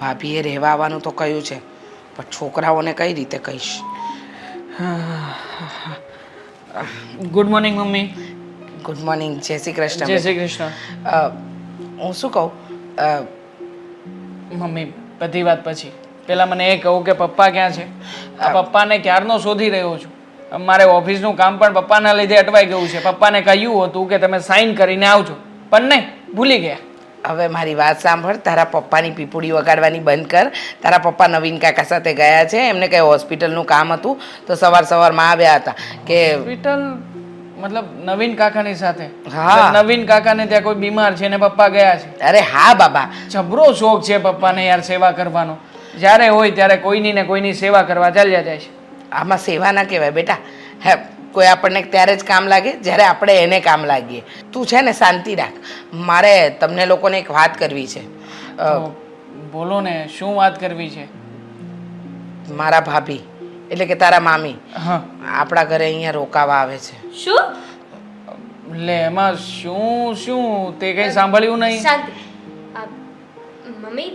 ભાભીએ રહેવા આવવાનું તો કહ્યું છે પણ છોકરાઓને કઈ રીતે કહીશ? Good morning mummy. Good morning Jai Shri Krishna. જય શ્રી કૃષ્ણ. હું શું કહું? મમ્મી બધી વાત પછી. પહેલાં મને એ કહું કે પપ્પા ક્યાં છે? આ પપ્પાને ક્યારનો શોધી રહ્યો છું? મારે ઓફિસનું કામ પણ પપ્પાના લીધે અટવાઈ ગયું છે. પપ્પાને કહ્યું હતું કે તમે સાઈન કરીને આવજો. પણ નહીં ભૂલી ગયા. હવે મારી વાત સાંભળ તારા પપ્પાની પીપુડી વગાડવાની બંધ કર. તારા પપ્પા નવીન કાકા સાથે ગયા છે એમને કંઈ હોસ્પિટલનું કામ હતું? તો સવાર સવારમાં આવ્યા હતા કે હોસ્પિટલ મતલબ નવીન કાકાની સાથે? હા. નવીન કાકાને ત્યાં કોઈ બીમાર છે ને પપ્પા ગયા છે? અરે હા બાબા. જબરો શોખ છે પપ્પાને યાર સેવા કરવાનો. જ્યારે હોય ત્યારે કોઈની ને કોઈની સેવા કરવા ચાલ્યા જાય છે. આમાં સેવા ના કહેવાય બેટા. હે કોઈ આપણને ત્યારે જ કામ લાગે જ્યારે આપણે એને કામ લાગીએ. તું છે ને શાંતિ રાખ. મારે તમને લોકોને એક વાત કરવી છે. બોલો ને શું વાત કરવી છે? મારા ભાભી એટલે કે તારા મામી હા. આપણા ઘરે અહીંયા રોકાવા આવે છે. શું? લે એમાં શું શું? તે કઈ સાંભળ્યું નહીં. શાંતિ. મમ્મી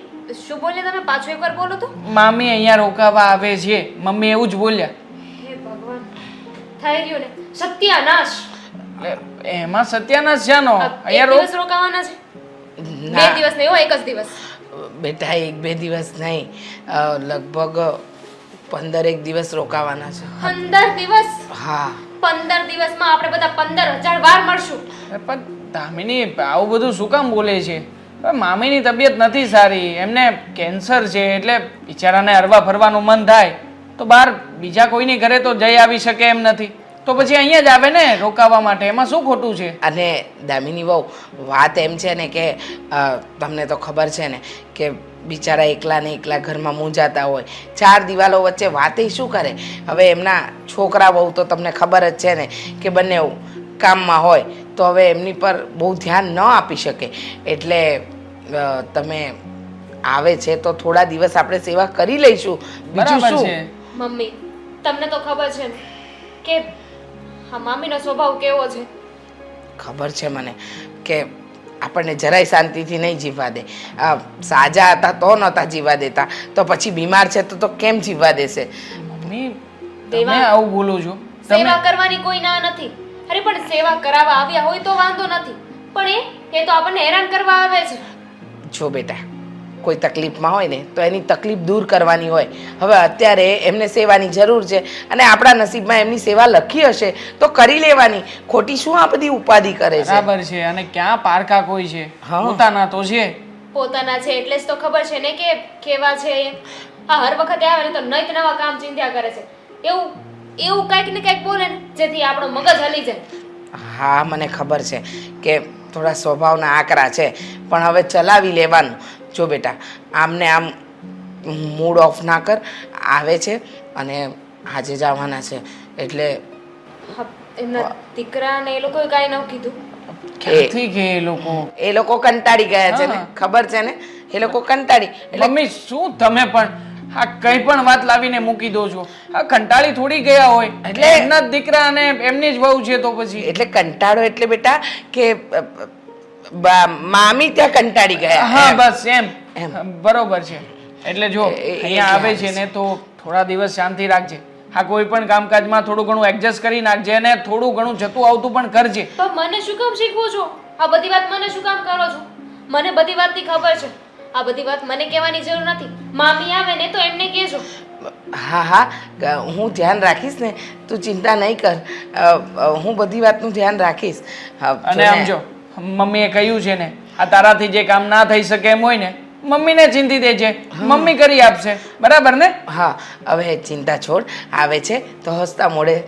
શું બોલ્યા તમે? પાછું એકવાર બોલો તો. મામી અહીંયા રોકાવા આવે છે. મમ્મી એવું જ બોલ્યા. થઈ ગયું ને? સત્યાનાશ. એમાં સત્યાનાશ જાનો. અહીંયા દિવસ રોકાવાના છે? બે દિવસ નહીં હો એક જ દિવસ. બેટા એક બે દિવસ નહીં. લગભગ પંદર એક દિવસ રોકાવાના છે. પંદર દિવસ? હા. પંદર દિવસમાં આપણે બધા પંદર હજાર વાર મળશું. પણ દામિની આવું બધું શું કામ બોલે છે? મામીની તબિયત નથી સારી. એમને કેન્સર છે એટલે બિચારાને હરવા ફરવાનું મન થાય. તો બહાર બીજા કોઈની ઘરે તો જઈ આવી શકે એમ નથી. તો પછી અહીંયા જ આવે ને રોકાવા માટે? એમાં શું ખોટું છે? અને દામિની બહુ વાત એમ છે ને કે તમને તો ખબર છે ને કે બિચારા એકલા ને એકલા ઘરમાં મૂંઝાતા હોય. ચાર દિવાલો વચ્ચે વાતે શું કરે? હવે એમના છોકરા બહુ તો તમને ખબર જ છે ને કે બંને કામમાં હોય તો હવે એમની પર બહુ ધ્યાન ન આપી શકે. એટલે તમે આવે છે તો થોડા દિવસ આપણે સેવા કરી લઈશું. બીજું શું? મમ્મી તમને તો ખબર છે ને કે આ મામીનો સ્વભાવ કેવો છે? ખબર છે મને કે આપણને જરાય શાંતિથી નહીં જીવવા દે. આ સાજા હતા તો નહોતા જીવવા દેતા. તો પછી બીમાર છે તો તો કેમ જીવવા દેશે? મમ્મી તમે દેવા- આવું બોલો છો. તમે સેવા કરવાની કોઈ ના નથી. અરે પણ સેવા કરાવવા આવ્યા હોય તો વાંધો નથી. પણ એ એ તો આપણને હેરાન કરવા આવે છે. જો બેટા કોઈ તકલીફમાં હોય ને તો એની તકલીફ દૂર કરવાની હોય. હવે અત્યારે એમને સેવાની જરૂર છે અને આપણા નસીબમાં એમની સેવા લખી હશે તો કરી લેવાની. ખોટી શું આ બધી ઉપાધિ કરે છે? બરાબર છે અને ક્યાં પારકા કોઈ છે? પોતાના તો છે. પોતાના છે એટલે જ તો ખબર છે ને કે કેવા છે આ હર વખતે આવે ને તો નઈત નવા કામ ચિંતા કરે છે. એવું એવું કંઈક ને કંઈક બોલે ને જેથી આપણો મગજ હલી જાય. હા મને ખબર છે કે થોડા સ્વભાવના આકરા છે પણ હવે ચલાવી લેવાનું. જો બેટા આમને આમ મૂડ ઓફ ના કર આવે છે અને આજે જ આવવાના છે. એટલે હા, એમના દીકરાને એ લોકોએ કાંઈ ન કીધું. ક્યાંથી કે એ લોકો? એ લોકો કંટાળી ગયા છે ને ખબર છે ને? એ લોકો કંટાળી એટલે મમ્મી શું તમે પણ આ કઈ પણ વાત લાવીને મૂકી દો છો? આ કંટાળી થોડી ગયા હોય. એટલે- એમના દીકરા અને એમની જ વહુ છે તો પછી. એટલે કંટાળો એટલે બેટા કે મામી ત્યાં કંટાળી ગયા. હા બસ એમ. બરોબર છે. એટલે જો અહીંયા આવે છે ને તો થોડા દિવસ શાંતિ રાખજે. હા કોઈ પણ કામકાજમાં થોડું ઘણું એડજસ્ટ કરી નાખજે અને થોડું ઘણું જતું આવતું પણ કરજે. પણ મને શું કામ શીખવો છો? આ બધી વાત મને શું કામ કરો છો? મને બધી વાતની ખબર છે. આ બધી વાત મને કહેવાની જરૂર નથી. મામી આવે ને તો એમને કહેજો. હા હા. હું ધ્યાન રાખીશ ને તું ચિંતા નહીં કર. હું બધી વાતનું ધ્યાન રાખીશ. હા, અને આમ જો. મમ્મીએ કહ્યું છે ને આ તારાથી જે કામ ના થઈ શકે એમ હોય ને મમ્મીને ચિંતી દેજે મમ્મી કરી આપશે. બરાબર ને? હા હવે ચિંતા છોડ આવે છે તો હસતા મોડે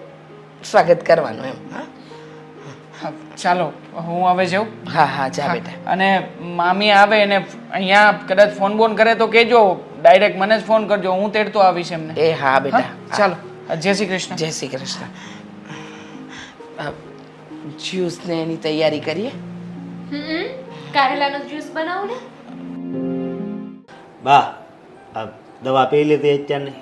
સ્વાગત કરવાનું એમ. હા? ચાલો હું હવે જાઉં. હા હા જા બેટા. અને મામી આવે એને અહીંયા કદાચ ફોન બોન કરે તો કહેજો ડાયરેક્ટ મને જ ફોન કરજો હું તેડતો આવીશ એમને. એ હા બેટા. ચાલો. જય શ્રી કૃષ્ણ. જય શ્રી કૃષ્ણ. જ્યુસને એની તૈયારી કરીએ? હમ? કારેલાનો જ્યુસ બનાવું ને? બા આ દવા પી લીધી અત્યારની?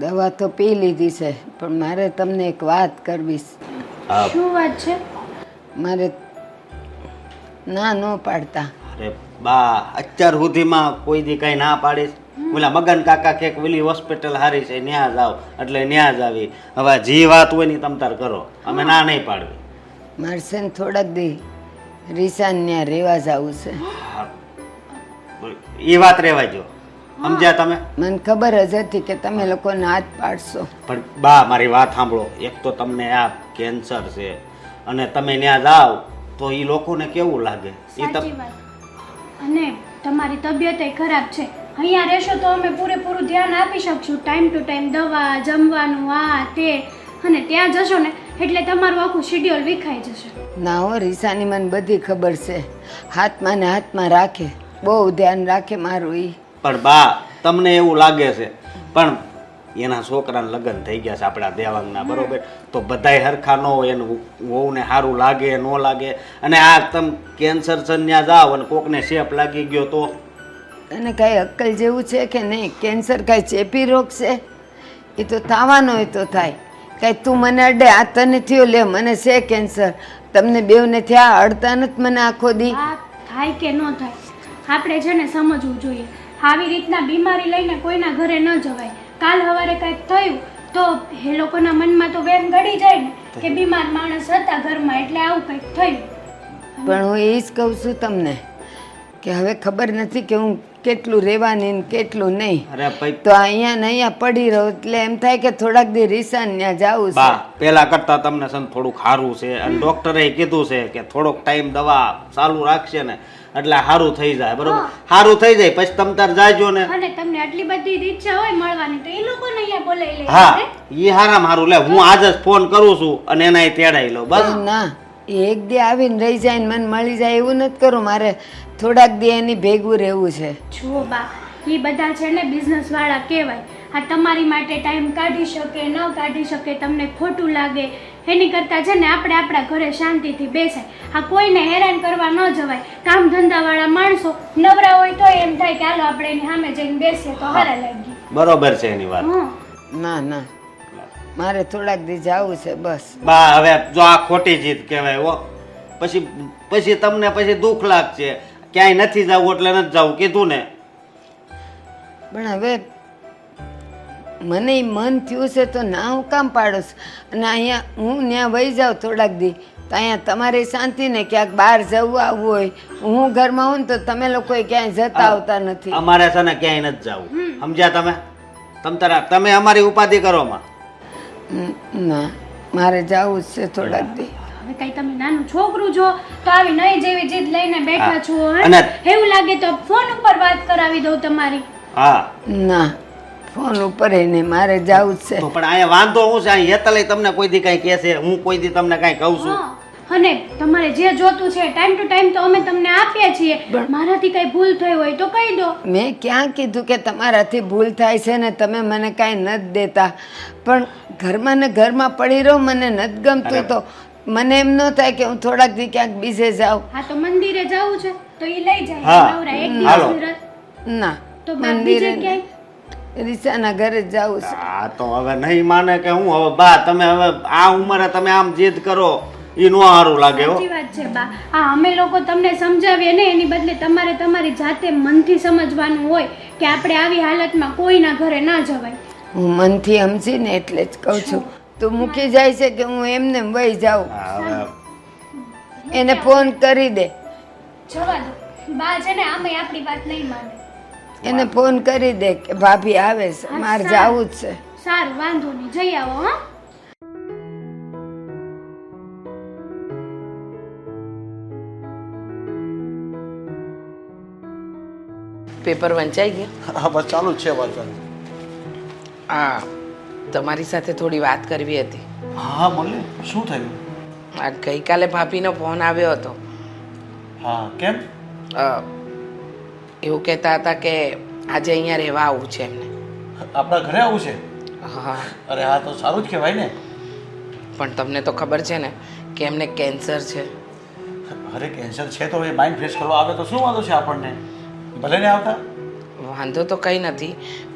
દવા તો પી લીધી છે પણ મારે તમને એક વાત કરવી છે. હા. શું વાત છે? મારે ના ન પાડતા. અરે બા અત્યાર સુધીમાં કોઈ દી કઈ ના પાડીશ ઓલા મગન કાકા કે ઓલી હોસ્પિટલ હારી છે ન્યા જાવ એટલે ન્યા જ આવી. હવે જે વાત હોય ને તમ તાર કરો. અમે ના નહીં પાડવી. મારે છે ને થોડાક દી રીસાન ત્યાં રહેવા જવું છે. એ વાત રહેવા જો સમજ્યા તમે? મને ખબર જ હતી કે તમે લોકોને હાથ પાડશો. પણ બા મારી વાત સાંભળો. એક તો તમને આ કેન્સર છે અને તમે ત્યાં જાઓ તો એ લોકોને કેવું લાગે? એ સાચી વાત. અને તમારી તબિયત ખરાબ છે. અહીંયા રહેશો તો અમે પૂરેપૂરું ધ્યાન આપી શકશું. ટાઈમ ટુ ટાઈમ દવા જમવાનું આ તે. અને ત્યાં જશો ને એટલે તમારું આખું શેડ્યુલ વિખાઈ જશે. ના હો રીસાની મને બધી ખબર છે. હાથમાં ને હાથમાં રાખે. બહુ ધ્યાન રાખે મારું ઈ. પણ બા તમને એવું લાગે છે. પણ એના છોકરાના લગ્ન થઈ ગયા છે આપણા દેવાંગના બરોબર? તો બધાય હરખા ન હોય એનું વહુને સારું લાગે ન લાગે. અને આ તમે કેન્સર સંન્યા જાઓ અને કોકને શેપ લાગી ગયો તો? અને કાંઈ અક્કલ જેવું છે કે નહીં? કેન્સર કાંઈ ચેપી રોગ છે? એ તો થવાનો હોય તો થાય. કાંઈ તું મને અડે આ તને થયો લે મને છે કેન્સર. તમને બેવને થયા અડતા નથી મને આખો દી. આ થાય કે ન થાય આપણે છે ને સમજવું જોઈએ. આવી રીતના બીમારી લઈને કોઈના ઘરે ન જવાય. કાલ સવારે કાંઈક થયું તો એ લોકોના મનમાં તો વેમ ઘડી જાય ને કે બીમાર માણસ હતા ઘરમાં એટલે આવું કંઈક થયું. પણ હું એ જ કહું છું તમને કે હવે ખબર નથી કે હું કેટલું રહેવાની ને કેટલું નહીં. તો અહીંયા ને અહીંયા પડી રહો એટલે એમ થાય કે થોડાક દી રીસાન ત્યાં જાવું છે. પેલા કરતા તમને સન થોડું સારું છે. અને ડોક્ટરે કીધું છે કે થોડોક ટાઈમ દવા ચાલુ રાખશે ને એટલે સારું થઈ જાય બરોબર? સારું થઈ જાય પછી તમ તાર જાજો ને. અને તમને આટલી બધી ઈચ્છા હોય મળવાની તો એ લોકોને અહીંયા બોલાવી લે હા ઈ હારામ હારું. લે હું આજ જ ફોન કરું છું અને એનાય તેડાઈ લઉં બસ. ના. એક દી આવીને રહી જાય ને મને મળી જાય એવું નથી કરું. મારે થોડાક દી એની ભેગું રહેવું છે. જુઓ બા એ બધા છે ને બિઝનેસ વાળા કહેવાય. આ તમારી માટે ટાઈમ કાઢી શકે ન કાઢી શકે તમને ખોટું લાગે. એની કરતાં છે ને આપણે આપણા ઘરે શાંતિથી બેસાય. આ કોઈને હેરાન કરવા ન જવાય. કામ ધંધાવાળા માણસો નવરા હોય તો એમ થાય કે હાલો આપણે એની સામે જઈને બેસીએ તો હારા લાગી બરોબર છે એની વાત. ના ના. મારે થોડાક દી જવું છે બસ. બા હવે જો આ ખોટી જીત કહેવાય હો. પછી પછી તમને પછી દુઃખ લાગશે. ક્યાંય નથી જવું એટલે નથી જવું કીધું ને. પણ હવે મને મન થયું છે તો ના હું કામ પાડું અને અહીંયા હું ત્યાં વહી જાઉં થોડાક દી. તો અહીંયા તમારી શાંતિ ને ક્યાંક બહાર જવું આવવું હોય હું ઘરમાં હોઉં ને તો તમે લોકો ક્યાંય જતા આવતા નથી. અમારે છે ને ક્યાંય નથી જવું. સમજ્યા તમે? તમ તારા તમે અમારી ઉપાધિ કરો માં. ના. મારે જવું જ છે થોડાક દી. હવે કઈ તમે નાનું છોકરું છો તો આવી નહીં જેવી જીદ લઈને બેઠા છો અને- એવું લાગે તો ફોન ઉપર વાત કરાવી દઉં તમારી. હા. ના. ફોન ઉપર એને નહીં મારે જવું જ છે. પણ અહીંયા વાંધો હું છે? અહીં હેતલે તમને કોઈ દી કઈ કહેશે હું કોઈ દી તમને કાંઈ કહું છું. અને તમારે જે જોતું છે ટાઈમ ટુ ટાઈમ તો અમે તમને આપીએ છીએ. મારાથી કઈ ભૂલ થઈ હોય તો કહી દો. મેં ક્યાં કીધું કે તમારાથી ભૂલ થાય છે ને તમે મને કાંઈ નથી દેતા. પણ ઘરમાં ને ઘરમાં પડી રહો મને નથી ગમતું તો મને એમ ન થાય કે હું થોડાક દી ક્યાંક બીજે જાઉં. હા તો મંદિરે જવું છે તો એ લઈ જાય નવરા એક દિવસ ના તો મંદિરે રીસાના ઘરે જવું છે. આ તો હવે નહીં માને કે હું હવે બા તમે હવે આ ઉંમરે તમે આમ જીદ કરો એ નો સારું લાગે હો. વાત છે બા. હા અમે લોકો તમને સમજાવીએ ને એની બદલે તમારે તમારી જાતે મનથી સમજવાનું હોય કે આપણે આવી હાલતમાં કોઈના ઘરે ના જવાય. હું મનથી સમજીને એટલે જ કહું છું. તું મૂકી જાય છે કે હું એમને વહી જાઉં. એને ફોન કરી દે. જવા દો બા છે ને આમે આપણી વાત નહીં માને. એને ફોન કરી દે કે ભાભી આવે છે મારે. જવું જ છે. સારું વાંધો નહીં. જઈ આવો હા. પેપર વંચાઈ ગયા? હા બસ ચાલુ છે વાંચવાનું હા. તમારી સાથે થોડી વાત કરવી હતી. હા બોલે શું થયું? આ ગઈકાલે ભાભીનો ફોન આવ્યો હતો. હા કેમ? અ, એવું કહેતા હતા કે આજે અહીંયા રહેવા આવવું છે એમને. આપણા ઘરે આવું છે? હા. અરે હા તો સારું જ કહેવાય ને. પણ તમને તો ખબર છે ને કે એમને કેન્સર છે. અરે કેન્સર છે તો એ માઇન્ડ ફ્રેશ કરવા આવે તો શું વાંધો છે આપણને? ભલે ને આવતા. વાંધો તો કંઈ નથી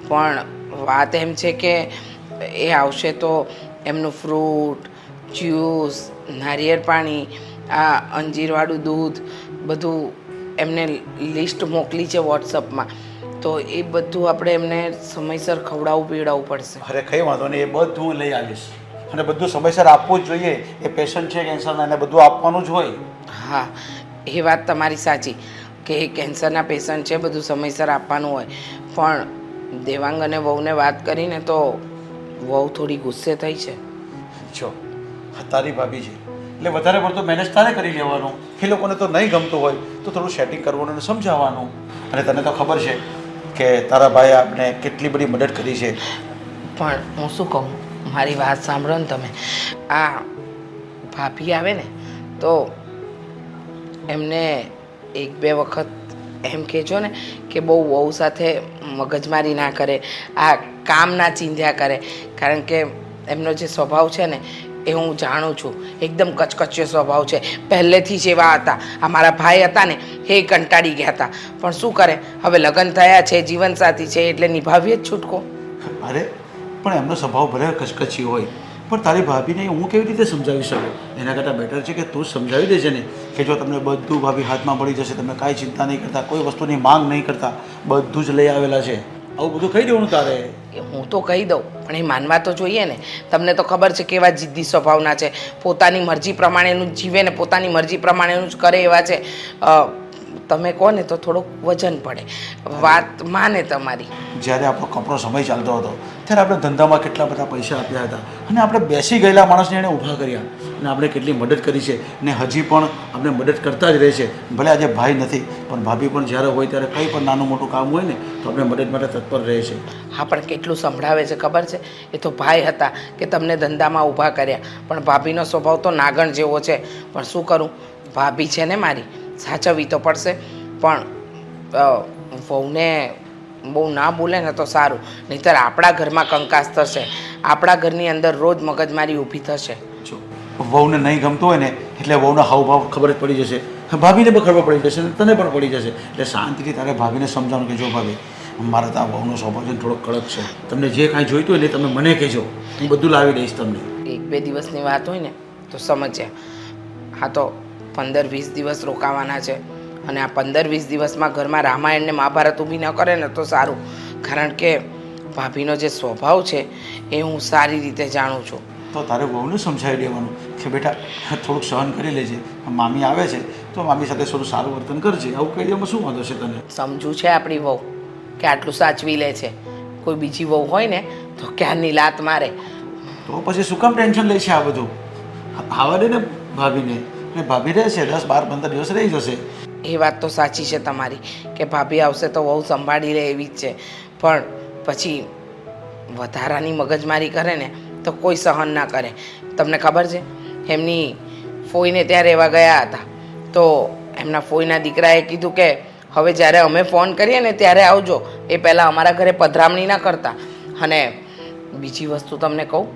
પણ વાત એમ છે કે એ આવશે તો એમનું ફ્રૂટ જ્યુસ નારિયેળ પાણી આ અંજીરવાળું દૂધ બધું એમને લિસ્ટ મોકલી છે વોટ્સઅપમાં. તો એ બધું આપણે એમને સમયસર ખવડાવવું પીવડાવવું પડશે. અરે કંઈ વાંધો નહીં. એ બધું હું લઈ આવીશ. અને બધું સમયસર આપવું જ જોઈએ. એ પેશન્ટ છે કેન્સરના એને બધું આપવાનું જ હોય. હા એ વાત તમારી સાચી કે એ કેન્સરના પેશન્ટ છે બધું સમયસર આપવાનું હોય. પણ દેવાંગ અને વહુને વાત કરીને તો વહુ થોડી ગુસ્સે થઈ છે. જો આ તારી ભાભી છે એટલે વધારે પડતો મેનેજ તારે કરી લેવાનું. એ લોકોને તો નહીં ગમતું હોય તો થોડું સેટિંગ કરવાનું અને સમજાવવાનું. અને તને તો ખબર છે કે તારા ભાઈએ આપણે કેટલી બધી મદદ કરી છે. પણ હું શું કહું? મારી વાત સાંભળો ને તમે. આ ભાભી આવે ને તો એમને એક બે વખત એમ કહેજો ને કે બહુ વહુ સાથે મગજમારી ના કરે, આ કામ ના ચીંધ્યા કરે. કારણ કે એમનો જે સ્વભાવ છે ને, એ હું જાણું છું. એકદમ કચકચ્યો સ્વભાવ છે. પહેલેથી જ એવા હતા. આ મારા ભાઈ હતા ને, એ કંટાળી ગયા હતા. પણ શું કરે? હવે લગ્ન થયા છે, જીવનસાથી છે, એટલે નિભાવીએ જ છૂટકો. અરે, પણ એમનો સ્વભાવ ભલે કચકચી હોય પણ તારી ભાભીને હું કેવી રીતે સમજાવી શકું? એના કરતાં બેટર છે કે તું સમજાવી દેજે ને, કે જો તમને બધું ભાભી હાથમાં પડી જશે, તમે કાંઈ ચિંતા નહીં કરતા, કોઈ વસ્તુની માંગ નહીં કરતા, બધું જ લઈ આવેલા છે. આવું બધું કહી દેવાનું તારે. હું તો કહી દઉં, પણ એ માનવા તો જોઈએ ને. તમને તો ખબર છે કેવા જિદ્દી સ્વભાવના છે. પોતાની મરજી પ્રમાણેનું જીવે ને પોતાની મરજી પ્રમાણેનું જ કરે એવા છે. તમે કહો ને તો થોડુંક વજન પડે. વાત માને તમારી. જ્યારે આપણો કપરો સમય ચાલતો હતો ત્યારે આપણે ધંધામાં કેટલા બધા પૈસા આપ્યા હતા. અને આપણે બેસી ગયેલા માણસને એણે ઊભા કર્યા. અને આપણે કેટલી મદદ કરી છે. ને હજી પણ આપણે મદદ કરતા જ રહે છે. ભલે આજે ભાઈ નથી પણ ભાભી પણ જ્યારે હોય ત્યારે કંઈ પણ નાનું મોટું કામ હોય ને તો આપણે મદદ માટે તત્પર રહે છે. હા પણ કેટલું સંભળાવે છે ખબર છે? એ તો ભાઈ હતા કે તમને ધંધામાં ઊભા કર્યા. પણ ભાભીનો સ્વભાવ તો નાગણ જેવો છે. પણ શું કરું? ભાભી છે ને મારી. સાચવવી તો પડશે પણ વહુને બહુ ના બોલે ને તો સારું. નહીંતર આપણા ઘરમાં કંકાસ થશે. આપણા ઘરની અંદર રોજ મગજમારી ઊભી થશે. જો વહુને નહીં ગમતું હોય ને એટલે વહુનો હાવભાવ ખબર જ પડી જશે. ભાભીને પણ ખબર પડી જશે તને પણ પડી જશે. એટલે શાંતિથી તારે ભાભીને સમજાવવાનું કે જો ભાભી મારા તો આ વહુનો સ્વભાવ છે થોડો કડક છે. તમને જે કાંઈ જોઈતું હોય ને તમે મને કહેજો. હું બધું લાવી દઈશ તમને. એક બે દિવસની વાત હોય ને તો સમજ્યા. હા તો પંદર વીસ દિવસ રોકાવાના છે. અને આ પંદર વીસ દિવસમાં ઘરમાં રામાયણ ને મહાભારત ઊભી ન કરે ને તો સારું. કારણ કે ભાભીનો જે સ્વભાવ છે એ હું સારી રીતે જાણું છું. તો તારે બહુને સમજાવી દેવાનું કે બેટા થોડુંક સહન કરી લેજે. મામી આવે છે તો મામી સાથે થોડું સારું વર્તન કરજે. આવું કહી દેવામાં શું વાંધો છે તને? સમજુ છે આપણી વહુ કે આટલું સાચવી લે છે. કોઈ બીજી વહુ હોય ને તો ક્યારની લાત મારે? તો પછી શું કામ ટેન્શન લે છે આ બધું? આવા દે ને ભાભીને. ને ભાભી રહેશે, દસ બાર પંદર દિવસ રહી જશે. એ વાત તો સાચી છે તમારી, કે ભાભી આવશે તો બહુ સંભાળી લે એવી જ છે. પણ પછી વધારાની મગજમારી કરે ને, તો કોઈ સહન ના કરે. તમને ખબર છે, એમની ફોઈને ત્યાં રહેવા ગયા હતા. તો એમના ફોઈના દીકરાએ કીધું કે, હવે જ્યારે અમે ફોન કરીએ ને ત્યારે આવજો. એ પહેલાં અમારા ઘરે પધરામણી ના કરતા. અને બીજી વસ્તુ તમને કહું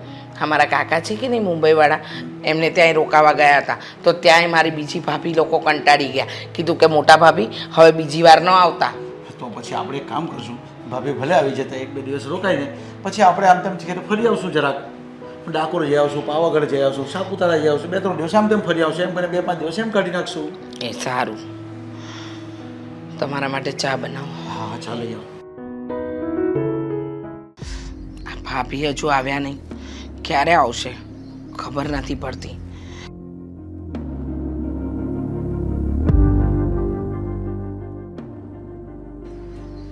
અમારા કાકા છે કે નહીં મુંબઈવાળા એમને ત્યાંય રોકાવા ગયા હતા. તો ત્યાંય મારી બીજી ભાભી લોકો કંટાળી ગયા. કીધું કે મોટા ભાભી હવે બીજી વાર ન આવતા. તો પછી આપણે એક કામ કરશું. ભાભી ભલે આવી જતા એક બે દિવસ રોકાઈને પછી આપણે આમ તેમ ઘરે ફરી આવશું જરાક. ડાકોર જઈ આવશું પાવાગઢ જઈ આવશું સાપુતારા જઈ આવશું બે ત્રણ દિવસ આમ તેમ ફરી આવશું. એમ કરીને બે પાંચ દિવસ એમ કાઢી નાખશું. એ સારું. તમારા માટે ચા બનાવો. હા ચાલો જાઓ. આ ભાભી હજુ આવ્યા નહીં. ક્યારે આવશે? ખબર નથી પડતી.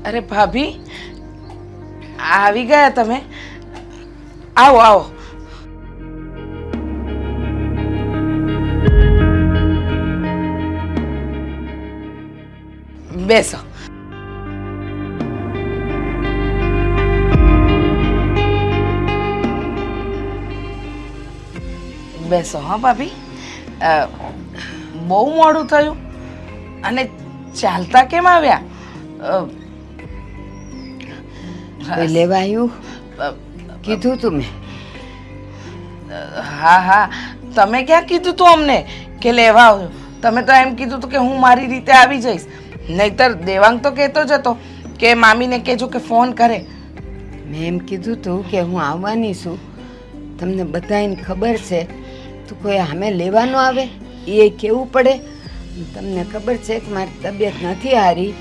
અરે ભાભી આવી ગયા તમે? આવો આવો. બેસો. બેસો હા ભાભી? બહુ મોડું થયું. અને ચાલતા કેમ આવ્યા? લેવા આવ્યું કીધું તું મેં. હા હા. તમે ક્યાં કીધું તું અમને કે લેવા આવ્યો? તમે તો એમ કીધું હતું કે હું મારી રીતે આવી જઈશ. નહીતર દેવાંગ તો કહેતો જ હતો કે મામીને કહેજો કે ફોન કરે. મેં એમ કીધું તું કે હું આવવાની છું. તમને બધાને ખબર છે તો કોઈ સામે લેવાનો આવે એ કેવું પડે? તમને ખબર છે કે મારી તબિયત નથી હારી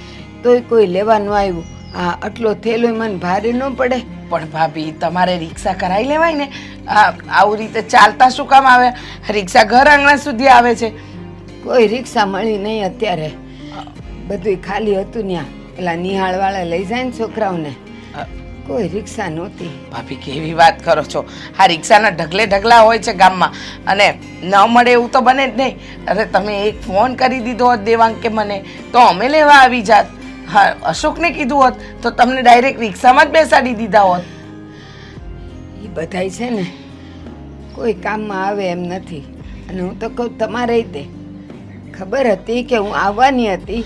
તોય કોઈ લેવાનું આવ્યું. આ આટલો થેલો મને ભારે ન પડે. પણ ભાભી તમારે રિક્ષા કરાવી લેવાય ને? આ આવું રીતે ચાલતા શું કામ આવે? રિક્ષા ઘર આંગણા સુધી આવે છે. કોઈ રિક્ષા મળી નહીં અત્યારે. બધું ખાલી હતું ત્યાં પેલા નિહાળવાળા લઈ જાય ને છોકરાઓને. કોઈ રિક્ષા નહોતી. ભાભી કેવી વાત કરો છો? આ રિક્ષાના ઢગલે ઢગલા હોય છે ગામમાં. અને ન મળે એવું તો બને જ નહીં. અરે તમે એક ફોન કરી દીધો હોત દેવાંગ કે મને તો અમે લેવા આવી જાત. હા અશોકને કીધું હોત તો તમને ડાયરેક્ટ રિક્ષામાં જ બેસાડી દીધા હોત. એ બધાય છે ને કોઈ કામમાં આવે એમ નથી. અને હું તો કહું તમારે તે ખબર હતી કે હું આવવાની હતી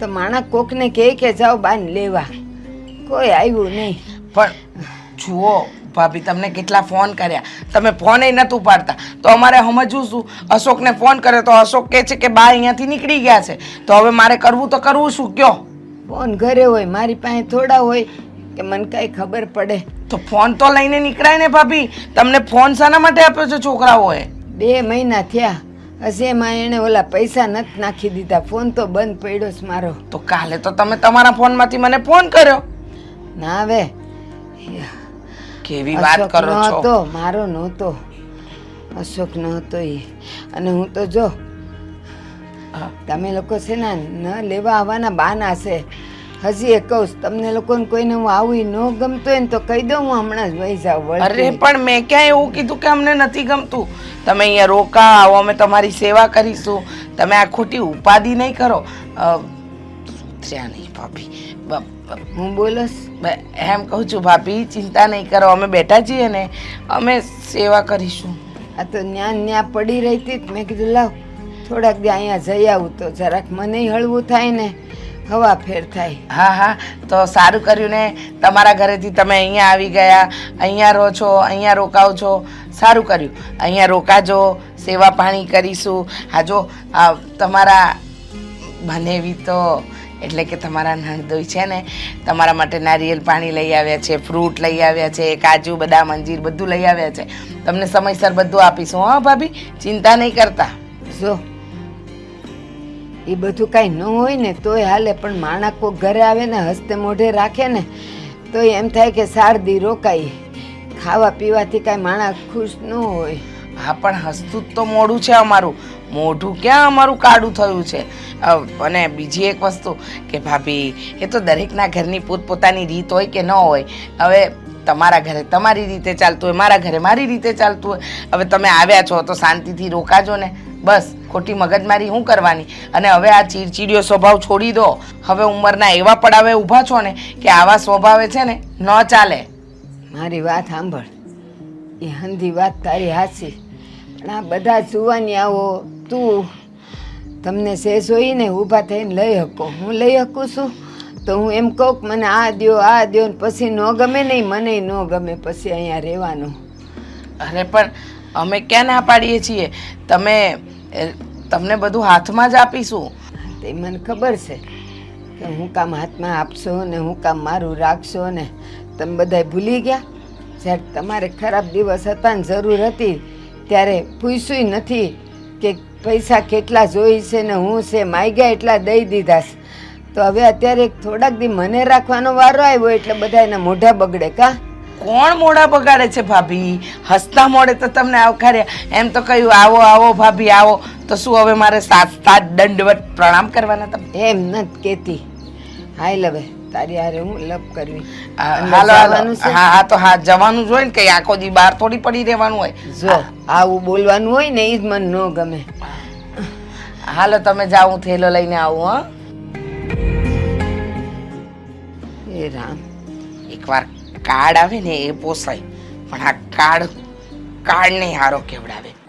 તો માણા કોકને કહે કે જાઓ બાન લેવા. કોઈ આવ્યું નહીં. પણ જુઓ ભાભી તમને કેટલા ફોન કર્યા. તમે ફોન એ નતું ઉપાડતા તો અમારે સમજવું શું? અશોકને ફોન કર્યો તો અશોક કહે છે કે બા અહીંયાથી નીકળી ગયા છે. તો હવે મારે કરવું તો કરવું શું? કયો? ફોન ઘરે હોય મારી પાસે થોડા હોય કે મને કાંઈ ખબર પડે. તો ફોન તો લઈને નીકળાય ને ભાભી. તમને ફોન શાના માટે આપ્યો છે છોકરાઓએ? બે મહિના થયા. હજી એમાં એણે ઓલા પૈસા નથી નાખી દીધા. ફોન તો બંધ પડ્યો છે મારો. તો કાલે તો તમે તમારા ફોનમાંથી મને ફોન કર્યો. ના હવે કેવી વાત કરો છો? નહોતો મારો નહોતો. અશોક નહોતો એ અને હું તો જો તમે લોકો છે ને ન લેવા આવવાના બાના છે. હજી એ કહું તમને લોકોને કોઈને હું આવું ન ગમતો હોય ને તો કહી દઉં હું હમણાં જ વહી જાઉં અરે પણ મેં ક્યાં એવું કીધું કે અમને નથી ગમતું? તમે અહીંયા રોકા આવો અમે તમારી સેવા કરીશું. તમે આ ખોટી ઉપાધિ નહીં કરો. થયા નહીં ભાભી. બ- બ- હું બોલસ એમ કહું છું ભાભી ચિંતા નહીં કરો અમે બેઠા છીએ ને અમે સેવા કરીશું. આ તો ન્યા ન્યા પડી રહી હતી. મેં કીધું લાવ થોડાક દી અહીંયા જઈ આવું તો જરાક મને હળવું થાય ને હવા ફેર થાય. હા હા તો સારું કર્યું ને તમારા ઘરેથી તમે અહીંયા આવી ગયા અહીંયા રહો છો અહીંયા રોકાવ છો સારું કર્યું. અહીંયા રોકાજો સેવા પાણી કરીશું. હા જો આ તમારા બનેવી તો એટલે કે તમારા નણદોઈ છે ને, તમારા માટે નારિયેલ પાણી લઈ આવ્યા છે, ફ્રૂટ લઈ આવ્યા છે, કાજુ, બદામ, અંજીર બધું લઈ આવ્યા છે. તમને સમયસર બધું આપીશું, હા ભાભી, ચિંતા નહીં કરતા. જો, એ બધું કાંઈ ન હોય ને, તોય હાલે, પણ માણાકો ઘરે આવે ને, હસ્તે મોઢે રાખે ને તો એમ થાય કે સારદી રોકાય ખાવા પીવાથી કાંઈ માણસ ખુશ ન હોય. હા, પણ હસતું જ તો મોઢું છે અમારું. મોઢું ક્યાં અમારું કાળું થયું છે? અને બીજી એક વસ્તુ કે ભાભી, એ તો દરેકના ઘરની પોતપોતાની રીત હોય કે ન હોય, હવે તમારા ઘરે તમારી રીતે ચાલતું હોય, મારા ઘરે મારી રીતે ચાલતું હોય. હવે તમે આવ્યા છો તો શાંતિથી રોકાજો ને. બસ, ખોટી મગજમારી શું કરવાની? અને હવે આ ચીડચીડિયો સ્વભાવ છોડી દો. હવે ઉંમરના એવા પડાવે ઊભા છો ને કે આવા સ્વભાવે છે ને ન ચાલે. મારી વાત સાંભળ. એ હંધી વાત તારી હાચી. પણ આ બધા આવો તું તમને શેષ હોઈને ઊભા થઈને લઈ શકો હું લઈ શકું છું? તો હું એમ કહું કે મને આ દ્યો આ દ્યો ને પછી ન ગમે નહીં મને ન ગમે પછી અહીંયા રહેવાનું. અરે પણ અમે ક્યાં ના પાડીએ છીએ? તમે તમને બધું હાથમાં જ આપીશું. તે મને ખબર છે કે હું કામ હાથમાં આપશો ને હું કામ મારું રાખશો ને તમે બધાય ભૂલી ગયા? જ્યારે તમારે ખરાબ દિવસ હતા ને જરૂર હતી ત્યારે પૂછ્યું નથી કે પૈસા કેટલા જોઈ છે ને હું છે માગ્યા એટલા દઈ દીધા છે. તો હવે અત્યારે થોડાક દી મને રાખવાનો વારો આવ્યો એટલે બધા એના મોઢા બગડે કા? કોણ મોઢા બગાડે છે ભાભી? હસતા મોડે તો તમને આવકાર્યા એમ તો કહ્યું આવો આવો ભાભી આવો. તો શું હવે મારે સાત સાત દંડવત પ્રણામ કરવાના તમે? એમ નથી કેતી હાય લવે તારી હારે હું લપ કરવી. હાલો હા હા તો હા જવાનું જ હોય ને કઈ આખો દી બહાર થોડી પડી રહેવાનું હોય. જો આવું બોલવાનું હોય ને એ જ મને ન ગમે. હાલો તમે જાઓ હું થેલો લઈને આવું હા. એ રામ. એકવાર કાર્ડ આવે ને એ પોસાય. પણ આ કાર્ડ કાર્ડ નહીં હારો કેવડાવે.